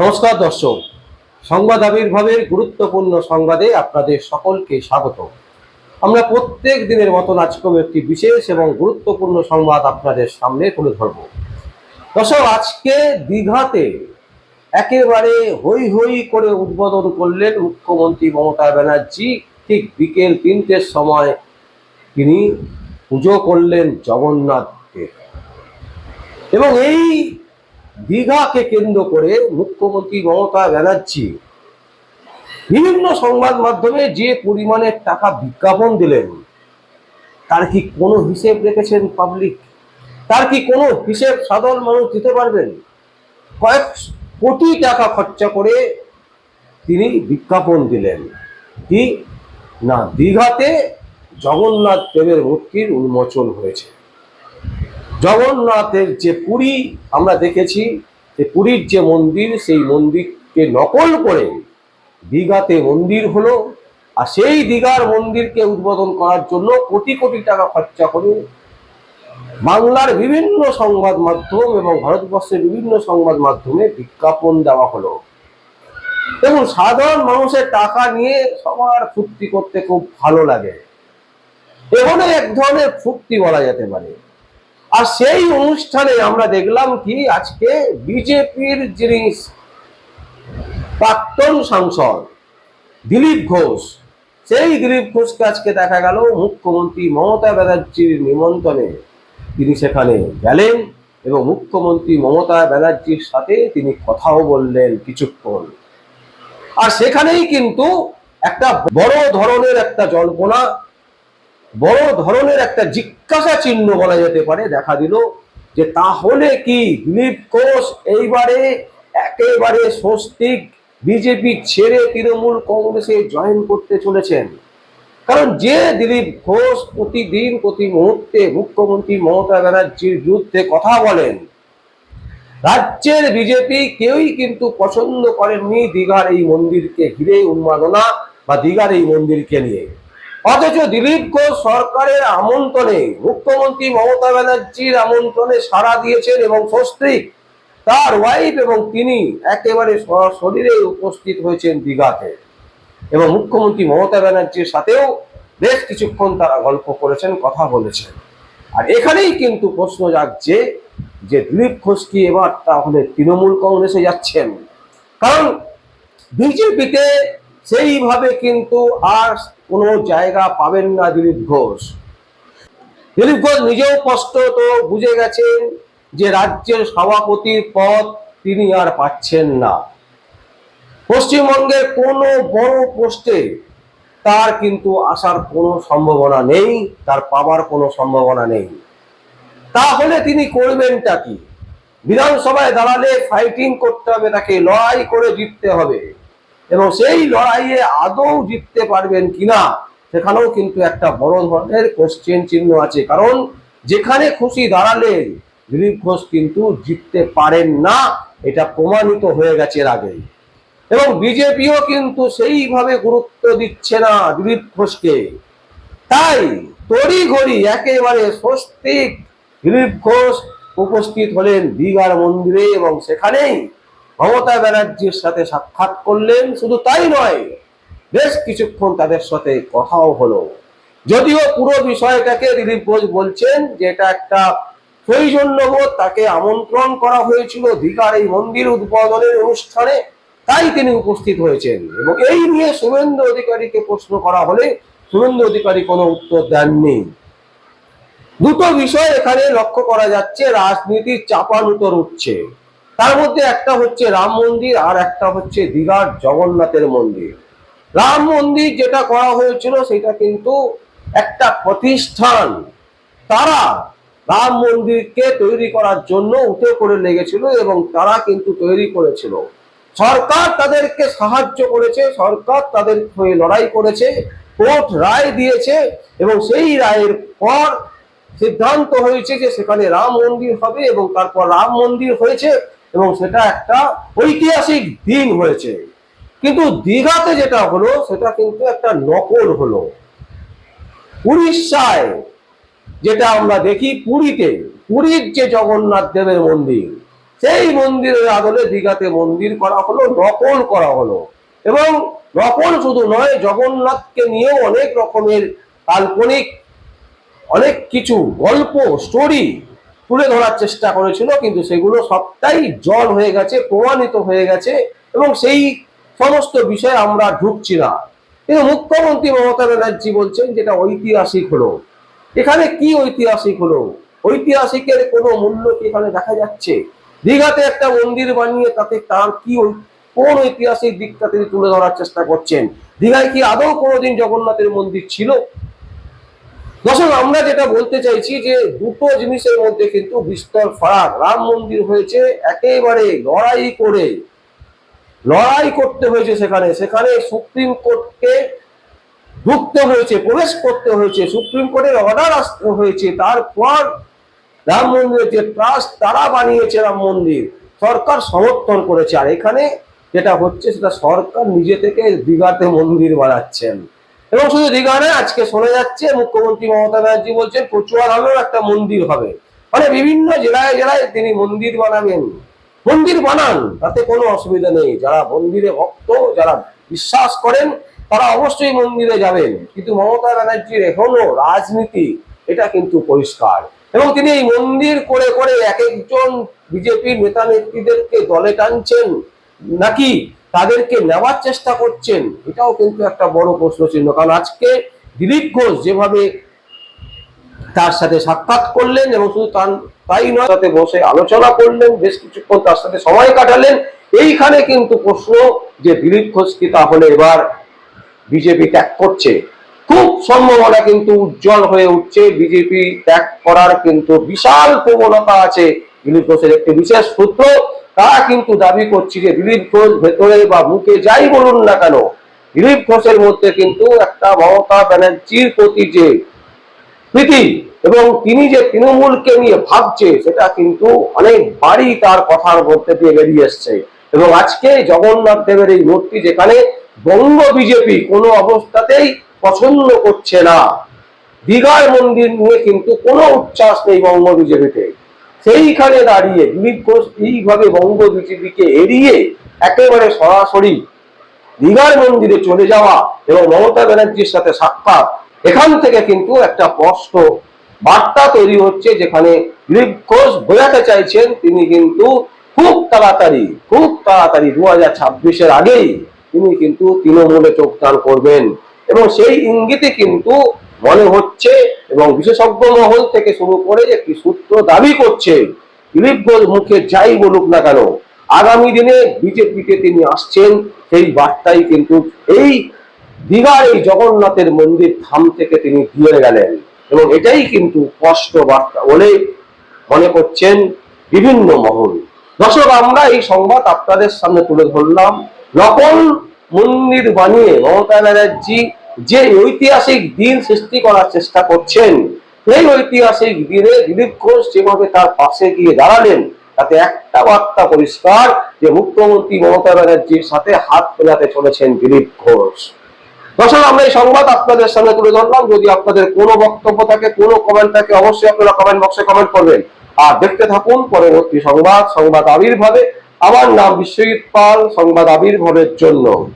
নমস্কার দর্শক। সংবাদ আবির্ভাবের গুরুত্বপূর্ণ সংবাদে আপনাদের সকলকে স্বাগত। আমরা প্রত্যেক দিনের মতন আজকেও একটি বিশেষ এবং গুরুত্বপূর্ণ সংবাদ আপনাদের সামনে তুলে ধরব। দর্শক, আজকে দীঘাতে একেবারে হই হই করে উদ্বোধন করলেন মুখ্যমন্ত্রী মমতা ব্যানার্জি। ঠিক বিকেল তিনটের সময় তিনি পুজো করলেন জগন্নাথকে। এবং এই দীঘাকে কেন্দ্র করে মুখ্যমন্ত্রী মমতা ব্যানার্জি বিভিন্ন সংবাদ মাধ্যমে যে পরিমাণের টাকা বিজ্ঞাপন দিলেন, তার কি কোনো হিসেব রেখেছেন পাবলিক তার কি কোনো হিসেব সাধারণ মানুষ দিতে পারবেন? কয়েক কোটি টাকা খরচা করে তিনি বিজ্ঞাপন দিলেন। কি? না, দীঘাতে জগন্নাথ দেবের মূর্তির উন্মোচন হয়েছে। জগন্নাথের যে পুরী আমরা দেখেছি যে পুরীর যে মন্দির, সেই মন্দিরকে নকল করে দীঘাতে মন্দির হলো। আর সেই দীঘার মন্দিরকে উদ্বোধন করার জন্য কোটি কোটি টাকা খরচা করে বাংলার বিভিন্ন সংবাদ মাধ্যম এবং ভারতবর্ষের বিভিন্ন সংবাদ মাধ্যমে বিজ্ঞাপন দেওয়া হলো। এবং সাধারণ মানুষের টাকা নিয়ে সবার ফুর্তি করতে খুব ভালো লাগে। এখানে এক ধরনের ফুর্তি বলা যেতে পারে। আর সেই অনুষ্ঠানে আমরা দেখলাম কি, আজকে বিজেপির যিনি প্রাক্তন সাংসদ দিলীপ ঘোষ, সেই দিলীপ ঘোষকে আজকে দেখা গেল মুখ্যমন্ত্রী মমতা ব্যানার্জির নিমন্ত্রণে। তিনি সেখানে গেলেন এবং মুখ্যমন্ত্রী মমতা ব্যানার্জির সাথে তিনি কথাও বললেন কিছুক্ষণ। আর সেখানেই কিন্তু একটা বড় ধরনের একটা জল্পনা বড় ধরনের একটা জিজ্ঞাসা চিহ্ন বলা যেতে পারে, দেখা দিল যে তাহলে কি দিলীপ ঘোষ এইবারে একেবারে স্বস্তিক বিজেপি ছেড়ে তৃণমূল কংগ্রেসে জয়েন করতে চলেছেন? কারণ যে দিলীপ ঘোষ প্রতিদিন, প্রতি মুহূর্তে মুখ্যমন্ত্রী মমতা ব্যানার্জির বিরুদ্ধে কথা বলেন, রাজ্যের বিজেপি কেউই কিন্তু পছন্দ করেননি দীঘার এই মন্দিরকে ঘিরে উন্মাদনা বা দীঘার এই মন্দিরকে নিয়ে। অথচ দিলীপ ঘোষ সরকারের আমন্ত্রণে মুখ্যমন্ত্রী মমতা ব্যানার্জির আমন্ত্রণে সাড়া দিয়েছেন এবং স্বস্তিক তার ওয়াইফ এবং তিনি একেবারে শরীরে উপস্থিত হয়েছেন দীঘাতে। এবং মুখ্যমন্ত্রী মমতা ব্যানার্জির সাথেও বেশ কিছুক্ষণ তারা গল্প করেছেন, কথা বলেছেন। আর এখানেই কিন্তু প্রশ্ন জাগছে যে দিলীপ ঘোষ কি এবার তাহলে তৃণমূল কংগ্রেসে যাচ্ছেন? কারণ বিজেপিতে সেইভাবে কিন্তু আর কোনো জায়গা পাবেন না দিলীপ ঘোষ। দিলীপ ঘোষ নিজেও কষ্ট তো বুঝে গেছেন যে রাজ্যের সভাপতির পদ তিনি আর পাচ্ছেন না। পশ্চিমবঙ্গের কোনো বড় পোস্টে তার কিন্তু আসার কোনো সম্ভাবনা নেই, তার পাওয়ার কোনো সম্ভাবনা নেই। তাহলে তিনি করবেনটা কি? বিধানসভায় দাঁড়ালে ফাইটিং করতে হবে, তাকে লড়াই করে জিততে হবে। এবং সেই লড়াইয়ে আদৌ জিততে পারবেন কিনা, সেখানেও কিন্তু একটা বড় ধরনের কোশ্চেন চিহ্ন আছে। কারণ যেখানে খুশি দাঁড়ালেন, দিলীপ ঘোষ কিন্তু জিততে পারেন না, এটা প্রমাণিত হয়ে গেছে এর আগেই। এবং বিজেপিও কিন্তু সেইভাবে গুরুত্ব দিচ্ছে না দিলীপ ঘোষকে। তাই তড়ি ঘড়ি একেবারে স্বস্তিক দিলীপ ঘোষ উপস্থিত হলেন দীঘার মন্দিরে এবং সেখানেই মমতা ব্যানার্জির সাথে সাক্ষাৎ করলেন, শুধু তাই নয়, বেশ কিছুক্ষণ তাদের সাথে কথাও হলো। যদিও পুরো বিষয়টাকে দিলীপ ঘোষ বলছেন যে এটা একটা সৌজন্যবোধ তাকে আমন্ত্রণ করা হয়েছিল দীঘার এই মন্দির উদ্বোধনের অনুষ্ঠানে, তাই তিনি উপস্থিত হয়েছেন। এবং এই নিয়ে শুভেন্দু অধিকারীকে প্রশ্ন করা হলে শুভেন্দু অধিকারী কোনো উত্তর দেননি। দুটো বিষয় এখানে লক্ষ্য করা যাচ্ছে রাজনীতির চাপানুতর উঠছে। তার মধ্যে একটা হচ্ছে রাম মন্দির আর একটা হচ্ছে দীঘার জগন্নাথের মন্দির। রাম মন্দির যেটা করা হয়েছিল সেটা কিন্তু একটা প্রতিষ্ঠান। তারা রাম মন্দিরকে তৈরি করার জন্য উঠে করে লেগেছিল এবং তারা কিন্তু তৈরি করেছিল। সরকার তাদেরকে সাহায্য করেছে, সরকার তাদের হয়ে লড়াই করেছে, কোর্ট রায় দিয়েছে এবং সেই রায়ের পর সিদ্ধান্ত হয়েছে যে সেখানে রাম মন্দির হবে এবং তারপর রাম মন্দির হয়েছে। এবং সেটা একটা ঐতিহাসিক দিন হয়েছে। কিন্তু দীঘাতে যেটা হলো, সেটা কিন্তু একটা নকল হলো। উড়িষ্যায় যেটা আমরা দেখি পুরীতে, পুরীর যে জগন্নাথ দেবের মন্দির, সেই মন্দিরের আদলে দীঘাতে মন্দির করা হলো, নকল করা হলো। এবং নকল শুধু নয়, জগন্নাথকে নিয়েও অনেক রকমের কাল্পনিক, অনেক কিছু গল্প স্টোরি তুলে ধরার চেষ্টা করেছিল, কিন্তু সেগুলো সবটাই জল হয়ে গেছে, প্রমাণিত হয়ে গেছে এবং সেই সমস্ত বিষয়ে আমরা ঢুকছি না। কিন্তু মুখ্যমন্ত্রী মমতা ব্যানার্জি বলছেন যেটা ঐতিহাসিক হলো। এখানে কি ঐতিহাসিক হলো? ঐতিহাসিকের কোনো মূল্য কি এখানে দেখা যাচ্ছে? দীঘাতে একটা মন্দির বানিয়ে তাতে তার কি কোন ঐতিহাসিক দিকটা তিনি তুলে ধরার চেষ্টা করছেন? দীঘায় কি আদৌ কোনোদিন জগন্নাথের মন্দির ছিল? দর্শক আমরা যেটা বলতে চাইছি যে দুটো জিনিসের মধ্যে কিন্তু বিস্তর ফারাক। রাম মন্দির হয়েছে একেবারে লড়াই করে। লড়াই করতে হয়েছে সেখানে। সেখানে সুপ্রিম কোর্টকে ঢুকতে হয়েছে, প্রবেশ করতে হয়েছে। সুপ্রিম কোর্টের অর্ডার আসতে হয়েছে। তারপর রাম মন্দিরের যে ট্রাস্ট তারা বানিয়েছে রাম মন্দির। সরকার সমর্থন করেছে। আর এখানে যেটা হচ্ছে, সেটা সরকার নিজে থেকে দীঘাতে মন্দির বানাচ্ছেন। এবং শুধু দীঘা নয় আজকে শোনা যাচ্ছে, মুখ্যমন্ত্রী মমতা ব্যানার্জি বলছেন কচুয়ার হলেও একটা মন্দির হবে। মানে বিভিন্ন জেলায় জেলায় তিনি মন্দির বানাবেন। মন্দির বানান, তাতে কোনো অসুবিধা নেই। যারা মন্দিরে ভক্ত, যারা বিশ্বাস করেন, তারা অবশ্যই মন্দিরে যাবেন। কিন্তু মমতা ব্যানার্জির এখনও রাজনীতি, এটা কিন্তু পরিষ্কার। এবং তিনি এই মন্দির করে করে এক একজন বিজেপির নেতা নেত্রীদেরকে দলে টানছেন। নাকি তাদেরকে নেওয়ার চেষ্টা করছেন, এটাও কিন্তু একটা বড় প্রশ্ন চিহ্ন কারণ আজকে দিলীপ ঘোষ যেভাবে তার সাথে সাক্ষাৎ করলেন এবং শুধু তার- তাই নয় তাতে বসে আলোচনা করলেন, বেশ কিছুক্ষণ তার সাথে সময় কাটালেন, এইখানে কিন্তু প্রশ্ন যে দিলীপ ঘোষ কি তাহলে এবার বিজেপি ত্যাগ করছে? খুব সম্ভাবনা কিন্তু উজ্জ্বল হয়ে উঠছে, বিজেপি ত্যাগ করার কিন্তু বিশাল প্রবণতা আছে। দিলীপ ঘোষের একটি বিশেষ সূত্র তারা কিন্তু দাবি করছে যে দিলীপ ঘোষ ভেতরে বা মুখে যাই বলুন না কেন, দিলীপ ঘোষের মধ্যে কিন্তু একটা মমতা ব্যানার্জির প্রতি যে প্রীতি এবং তিনি যে তৃণমূলকে নিয়ে ভাবছে, সেটা কিন্তু অনেক বাড়ি তার কথার মধ্যে দিয়ে বেরিয়ে এসছে। এবং আজকে জগন্নাথ দেবের এই মূর্তি যেখানে বঙ্গ বিজেপি কোনো অবস্থাতেই পছন্দ করছে না, দীঘার মন্দির নিয়ে কিন্তু কোনো উচ্ছ্বাস নেই বঙ্গ বিজেপিতে। সেইখানে দাঁড়িয়ে দিলীপ ঘোষ এইভাবে বঙ্গ বিজেপিকে এড়িয়ে একেবারে সরাসরি দীঘার মন্দিরে চলে যাওয়া এবং মমতা ব্যানার্জির সাথে সাক্ষাৎ, এখান থেকে কিন্তু একটা স্পষ্ট বার্তা তৈরি হচ্ছে যেখানে দিলীপ ঘোষ বোঝাতে চাইছেন তিনি কিন্তু খুব তাড়াতাড়ি খুব তাড়াতাড়ি দু হাজার ছাব্বিশের আগেই তিনি কিন্তু তৃণমূলে যোগদান করবেন। এবং সেই ইঙ্গিতে কিন্তু মনে হচ্ছে এবং বিশেষজ্ঞ মহল থেকে শুরু করে একটি সূত্র দাবি করছে দিলীপ ঘোষ মুখে যাই বলুক না কেন, আগামী দিনে বিজেপিতে তিনি আসছেন, সেই বার্তাই কিন্তু এই দীঘার এই জগন্নাথের মন্দির ধাম থেকে তিনি দিয়ে গেলেন। এবং এটাই কিন্তু স্পষ্ট বার্তা বলে মনে করছেন বিভিন্ন মহল। দর্শক, আমরা এই সংবাদ আপনাদের সামনে তুলে ধরলাম। নকল মন্দির বানিয়ে মমতা ব্যানার্জি যে ঐতিহাসিক দিন সৃষ্টি করার চেষ্টা করছেন, সেই ঐতিহাসিক দিনে দিলীপ ঘোষ যেভাবে তার পাশে গিয়ে দাঁড়ালেন, তাতে একটা বার্তা পরিষ্কার যে মুখ্যমন্ত্রী মমতা ব্যানার্জির সাথে হাত মেলাতে চলেছেন দিলীপ ঘোষ। দর্শক, আমরা এই সংবাদ আপনাদের সামনে তুলে ধরলাম। যদি আপনাদের কোনো বক্তব্য থাকে, কোনো কমেন্ট থাকে, অবশ্যই আপনারা কমেন্ট বক্সে কমেন্ট করবেন। আর দেখতে থাকুন পরবর্তী সংবাদ সংবাদ আবির্ভাবে। আমার নাম বিশ্বজিৎ পাল, সংবাদ আবির্ভাবের জন্য।